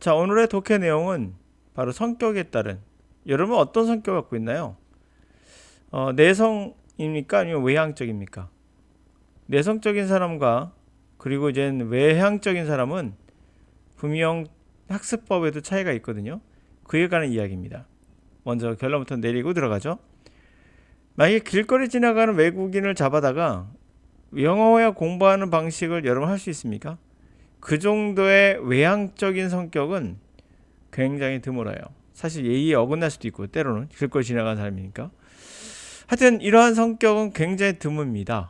자, 오늘의 독해 내용은 바로 성격에 따른 여러분 어떤 성격 갖고 있나요? 어, 내성입니까 아니면 외향적입니까? 내성적인 사람과 그리고 이제 외향적인 사람은 분명 학습법에도 차이가 있거든요. 그에 관한 이야기입니다. 먼저 결론부터 내리고 들어가죠. 만약에 길거리 지나가는 외국인을 잡아다가 영어회 공부하는 방식을 여러분 할 수 있습니까? 그 정도의 외향적인 성격은 굉장히 드물어요. 사실 예의에 어긋날 수도 있고 때로는 길거리 지나가는 사람이니까. 하여튼 이러한 성격은 굉장히 드뭅니다.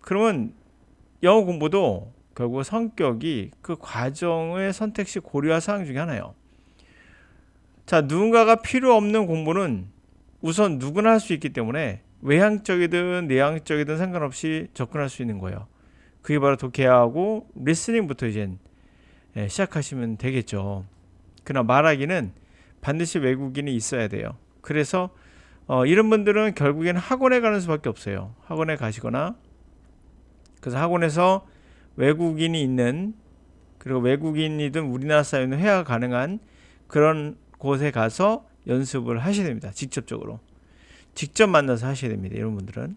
그러면 영어 공부도 결국 성격이 그 과정의 선택 시 고려할 사항 중에 하나예요. 자, 누군가가 필요 없는 공부는 우선 누구나 할 수 있기 때문에 외향적이든 내향적이든 상관없이 접근할 수 있는 거예요. 그게 바로 독해하고 리스닝부터 이제 예, 시작하시면 되겠죠. 그러나 말하기는 반드시 외국인이 있어야 돼요. 그래서 어, 이런 분들은 결국엔 학원에 가는 수밖에 없어요. 학원에 가시거나 그래서 학원에서 외국인이 있는 그리고 외국인이든 우리나라 사회는 회화가 가능한 그런 곳에 가서 연습을 하셔야 됩니다. 직접적으로. 직접 만나서 하셔야 됩니다. 이런 분들은.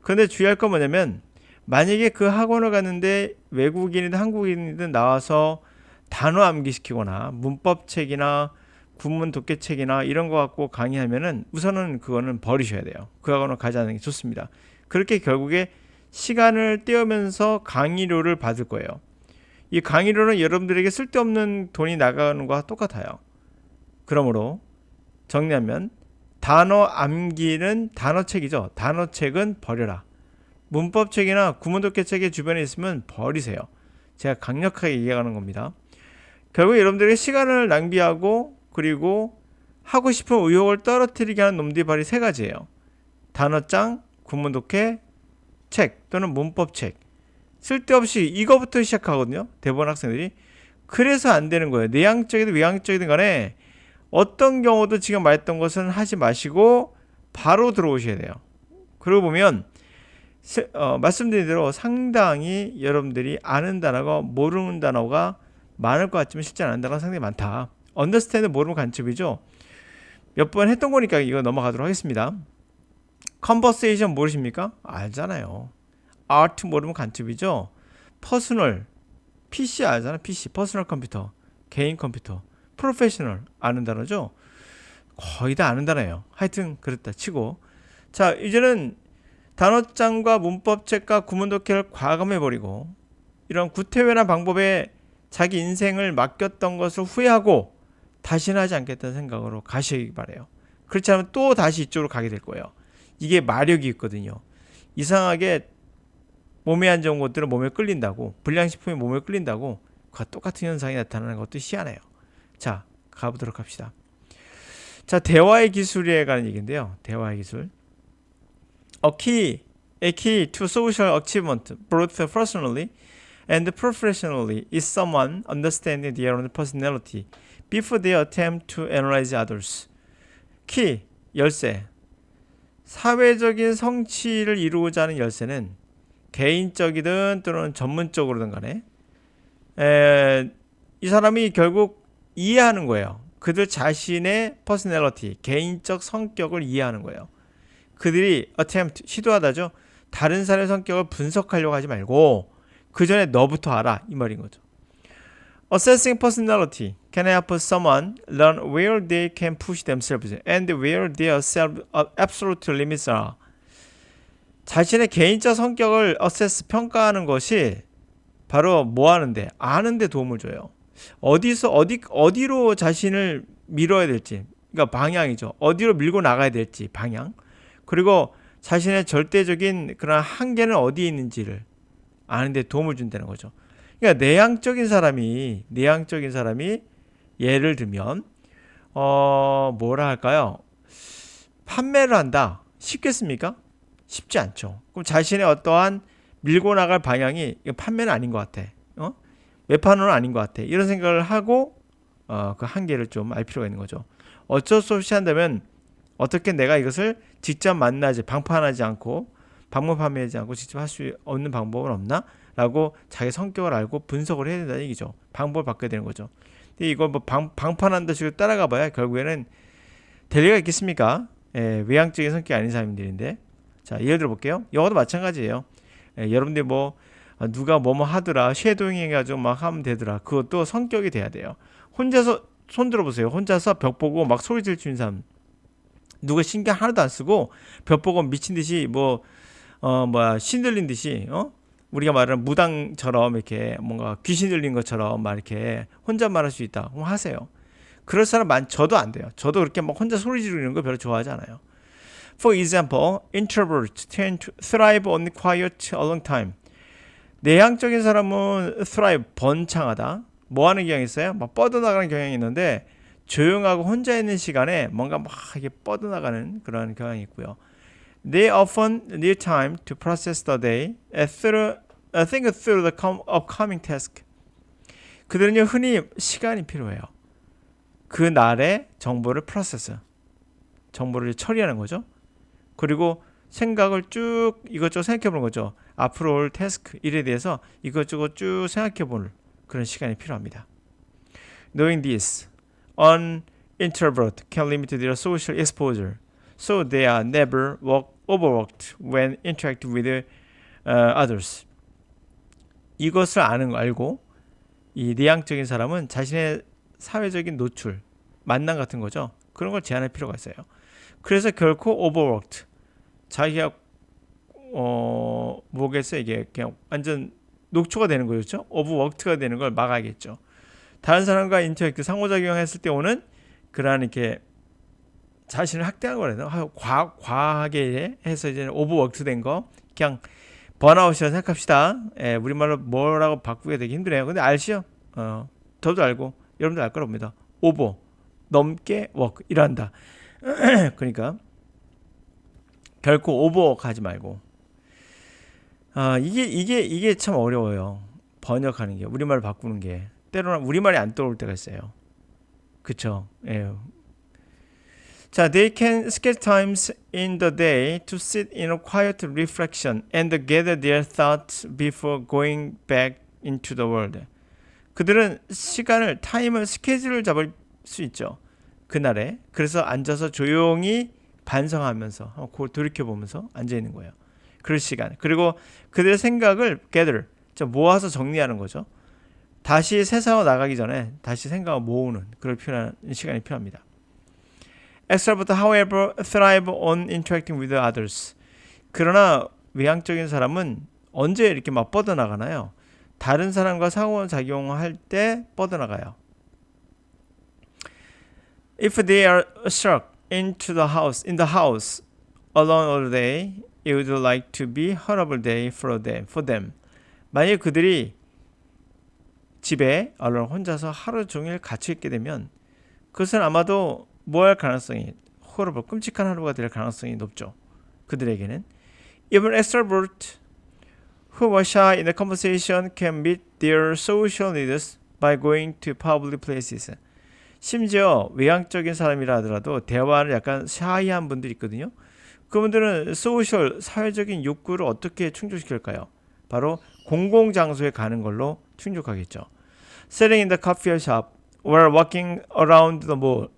그런데 주의할 건 뭐냐면 만약에 그 학원을 갔는데 외국인이든 한국인이든 나와서 단어 암기시키거나 문법책이나 군문 독해책이나 이런 거 갖고 강의하면은 우선은 그거는 버리셔야 돼요. 그 학원을 가지 않는 게 좋습니다. 그렇게 결국에 시간을 떼우면서 강의료를 받을 거예요. 이 강의료는 여러분들에게 쓸데없는 돈이 나가는 거와 똑같아요. 그러므로 정리하면 단어 암기는 단어책이죠. 단어책은 버려라. 문법책이나 구문독해책의 주변에 있으면 버리세요. 제가 강력하게 얘기하는 겁니다. 결국 여러분들의 시간을 낭비하고 그리고 하고 싶은 의욕을 떨어뜨리게 하는 놈들이 세 가지예요. 단어장, 구문독해, 책 또는 문법책. 쓸데없이 이거부터 시작하거든요. 대부분 학생들이. 그래서 안 되는 거예요. 내향적이든 외향적이든 간에 어떤 경우도 지금 말했던 것은 하지 마시고 바로 들어오셔야 돼요. 그러고 보면 어, 말씀드린 대로 상당히 여러분들이 아는 단어가 모르는 단어가 많을 것 같지만 실제 아는 단어가 상당히 많다. 언더스탠드 모르는 간첩이죠. 몇 번 했던 거니까 이거 넘어가도록 하겠습니다. 컨버세이션 모르십니까? 알잖아요. 아트 모르면 간첩이죠. 퍼스널 PC 알잖아. PC 퍼스널 컴퓨터 개인 컴퓨터 프로페셔널 아는 단어죠. 거의 다 아는 단어예요. 하여튼 그렇다 치고 자 이제는 단어장과 문법책과 구문독해를 과감해 버리고 이런 구태회나 방법에 자기 인생을 맡겼던 것을 후회하고 다시는 하지 않겠다는 생각으로 가시기 바래요. 그렇지 않으면 또 다시 이쪽으로 가게 될 거예요. 이게 마력이 있거든요. 이상하게 몸에 안 좋은 것들은 몸에 끌린다고 불량식품이 몸에 끌린다고 그와 똑같은 현상이 나타나는 것도 희한해요. 자 가보도록 합시다. 자 대화의 기술에 관한 얘기인데요. 대화의 기술. A key, a key to social achievement, both personally and professionally, is someone understanding their own personality before they attempt to analyze others. 키, 열쇠. 사회적인 성취를 이루고자 하는 열쇠는 개인적이든 또는 전문적으로든 간에 에, 이 사람이 결국 이해하는 거예요. 그들 자신의 퍼스널리티, 개인적 성격을 이해하는 거예요. 그들이 attempt 시도하다죠. 다른 사람의 성격을 분석하려고 하지 말고 그 전에 너부터 알아 이 말인 거죠. Assessing personality can help someone learn where they can push themselves and where their absolute limits are. 자신의 개인적 성격을 assess 평가하는 것이 바로 뭐 하는데 아는데 도움을 줘요. 어디서 어디 어디로 자신을 밀어야 될지, 그러니까 방향이죠. 어디로 밀고 나가야 될지 방향. 그리고 자신의 절대적인 그런 한계는 어디에 있는지를 아는데 도움을 준다는 거죠. 그러니까 내향적인 사람이 내향적인 사람이 예를 들면 어 뭐라 할까요? 판매를 한다. 쉽겠습니까? 쉽지 않죠. 그럼 자신의 어떠한 밀고 나갈 방향이 판매는 아닌 것 같아. 어? 매판은 아닌 것 같아. 이런 생각을 하고 어, 그 한계를 좀 알 필요가 있는 거죠. 어쩔 수 없이 한다면 어떻게 내가 이것을 직접 만나지 방판하지 않고 방문 판매하지 않고 직접 할 수 없는 방법은 없나? 라고 자기 성격을 알고 분석을 해야 된다는 얘기죠. 방법을 바꿔야 되는 거죠. 근데 이걸 뭐 방, 방판한다 식으로 따라가 봐야 결국에는 될 리가 있겠습니까? 예, 외향적인 성격이 아닌 사람들인데. 자, 예를 들어 볼게요. 영어도 마찬가지예요. 예, 여러분들 뭐 아, 누가 뭐뭐 하더라, 쉐도잉 해가지고 막 하면 되더라. 그것도 성격이 돼야 돼요. 혼자서 손 들어보세요. 혼자서 벽 보고 막 소리 질주는 사람. 누가 신경 하나도 안 쓰고 벽 보고 미친 듯이 뭐 어 뭐야 신들린 듯이 어 우리가 말하는 무당처럼 이렇게 뭔가 귀신 들린 것처럼 막 이렇게 혼자 말할 수 있다. 그럼 하세요. 그럴 사람 많 저도 안 돼요. 저도 그렇게 막 혼자 소리 지르는 거 별로 좋아하지 않아요. For example, introverts tend to thrive on quiet a long time. 내향적인 사람은 thrive 번창하다. 뭐 하는 경향이 있어요? 막 뻗어나가는 경향이 있는데 조용하고 혼자 있는 시간에 뭔가 막 이렇게 뻗어나가는 그런 경향이 있고요. They often need time to process the day and through, uh, think through the com- upcoming task. 그들은요 흔히 시간이 필요해요. 그 날의 정보를 프로세스, 정보를 처리하는 거죠. 그리고 생각을 쭉 이것저것 생각해 보는 거죠. 앞으로 올 태스크 일에 대해서 이것저것 쭉 생각해 보는 그런 시간이 필요합니다. Knowing this, an introvert can limit their social exposure, so they are never work, overworked when interacting with uh, others. 이것을 아는 거 알고 이 내향적인 사람은 자신의 사회적인 노출, 만남 같은 거죠. 그런 걸 제한할 필요가 있어요. 그래서 결코 overworked 자기가 어 뭐겠어 이게 그냥 완전 녹초가 되는 거였죠. 오버워크가 되는 걸 막아야겠죠. 다른 사람과 인터랙트 상호작용했을 때 오는 그러한 이렇게 자신을 학대한 거라도 과 과하게 해서 이제 오버워크 된 거 그냥 번아웃이라 생각합시다. 예, 우리말로 뭐라고 바꾸게 되기 힘드네요. 근데 알시죠? 어, 저도 알고 여러분도 알 거랍니다. 오버 넘게 워크 일한다. 그러니까 결코 오버워크 하지 말고 아 이게 이게 이게 참 어려워요. 번역하는 게 우리말 바꾸는 게 때로는 우리말이 안 떠올 때가 있어요. 그쵸? 예. 자, they can schedule times in the day to sit in a quiet reflection and gather their thoughts before going back into the world. 그들은 시간을 타임을 스케줄을 잡을 수 있죠. 그날에 그래서 앉아서 조용히 반성하면서 고 돌이켜 보면서 앉아 있는 거예요. 그럴 시간. 그리고 그들의 생각을 gather 모아서 정리하는 거죠. 다시 세상으로 나가기 전에 다시 생각을 모으는 그럴 필요한 시간이 필요합니다. Extrovert, however, thrive on interacting with others. 그러나 외향적인 사람은 언제 이렇게 막 뻗어나가나요? 다른 사람과 상호작용할 때 뻗어나가요. If they are stuck into the house, in the house, alone all day, it would like to be horrible day for them. For them. 만약 그들이 집에 얼른 혼자서 하루 종일 갇혀 있게 되면 그것은 아마도 뭐할 가능성이 horrible 끔찍한 하루가 될 가능성이 높죠. 그들에게는 even extrovert who were shy in the conversation can meet their social needs by going to public places. 심지어 외향적인 사람이라 하더라도 대화를 약간 샤이한 분들이 있거든요. 그분들은 소셜 사회적인 욕구를 어떻게 충족시킬까요? 바로 공공 장소에 가는 걸로 충족하겠죠. Sitting in the coffee shop or walking around the mall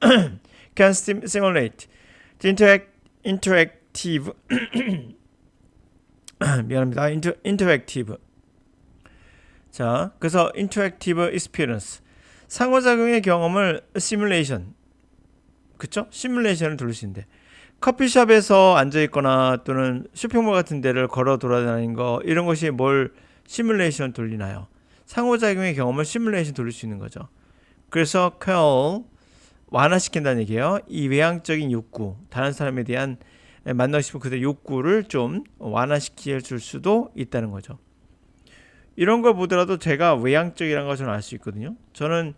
can simulate the interact, interactive 미안합니다. 인터, interactive 자, 그래서 interactive experience 상호작용의 경험을 시뮬레이션 그쵸? 시뮬레이션을 있는데 커피숍에서 앉아 있거나 또는 쇼핑몰 같은 데를 걸어 돌아다니는 거 이런 것이 뭘 시뮬레이션 돌리나요? 상호작용의 경험을 시뮬레이션 돌릴 수 있는 거죠. 그래서 퀘어 완화시킨다는 얘기예요. 이 외향적인 욕구, 다른 사람에 대한 만나고 싶은 그들의 욕구를 좀 완화시킬 줄 수도 있다는 거죠. 이런 걸 보더라도 제가 외향적이라는 걸 저는 알 수 있거든요. 저는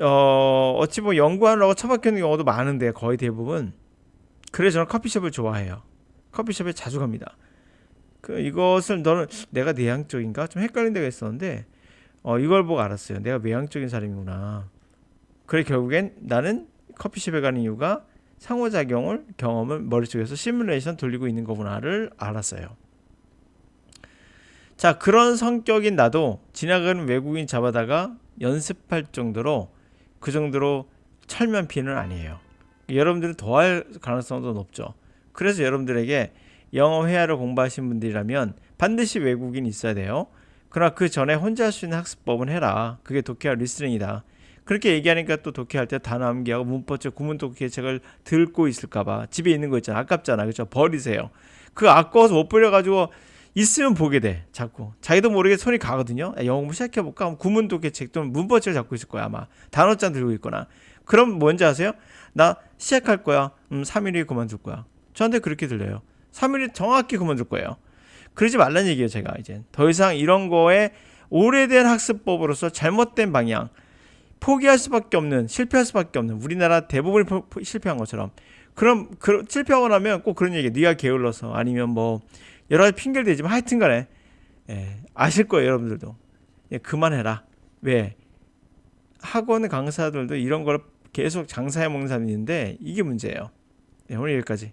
어 어찌 뭐 연구하느라고 처박혀 있는 경우도 많은데 거의 대부분 그래서 저는 커피숍을 좋아해요. 커피숍에 자주 갑니다. 그 이것을 너는 내가 내향적인가 좀 헷갈린 데가 있었는데 어 이걸 보고 알았어요. 내가 외향적인 사람이구나. 그래 결국엔 나는 커피숍에 가는 이유가 상호작용을 경험을 머릿속에서 시뮬레이션 돌리고 있는 거구나를 알았어요. 자 그런 성격인 나도 지나가는 외국인 잡아다가 연습할 정도로 그 정도로 철면 피는 아니에요. 여러분들은 더할 가능성도 높죠. 그래서 여러분들에게 영어 회화를 공부하신 분들이라면 반드시 외국인 있어야 돼요. 그러나 그 전에 혼자 할 수 있는 학습법은 해라. 그게 독해와 리스닝이다. 그렇게 얘기하니까 또 독해할 때 단어 암기하고 문법책 구문 독해 책을 들고 있을까봐 집에 있는 거 있잖아. 아깝잖아. 그렇죠? 버리세요. 그 아까워서 못 버려가지고 있으면 보게 돼. 자꾸. 자기도 모르게 손이 가거든요. 야, 영어 공부 시작해볼까? 구문 독해 책 또는 문법책을 잡고 있을 거야. 아마. 단어장 들고 있거나. 그럼 뭔지 아세요? 나 시작할 거야. 음, 3일 후에 그만둘 거야. 저한테 그렇게 들려요. 3일이 정확히 그만둘 거예요. 그러지 말란 얘기예요, 제가 이제. 더 이상 이런 거에 오래된 학습법으로서 잘못된 방향, 포기할 수밖에 없는, 실패할 수밖에 없는 우리나라 대부분이 실패한 것처럼. 그럼 그, 실패하고 나면 꼭 그런 얘기, 네가 게을러서 아니면 뭐 여러 가지 핑계를 대지만 하여튼간에 예, 아실 거예요, 여러분들도. 예, 그만해라. 왜? 학원 강사들도 이런 걸 계속 장사해 먹는 사람이 있는데 이게 문제예요. 네, 오늘 여기까지.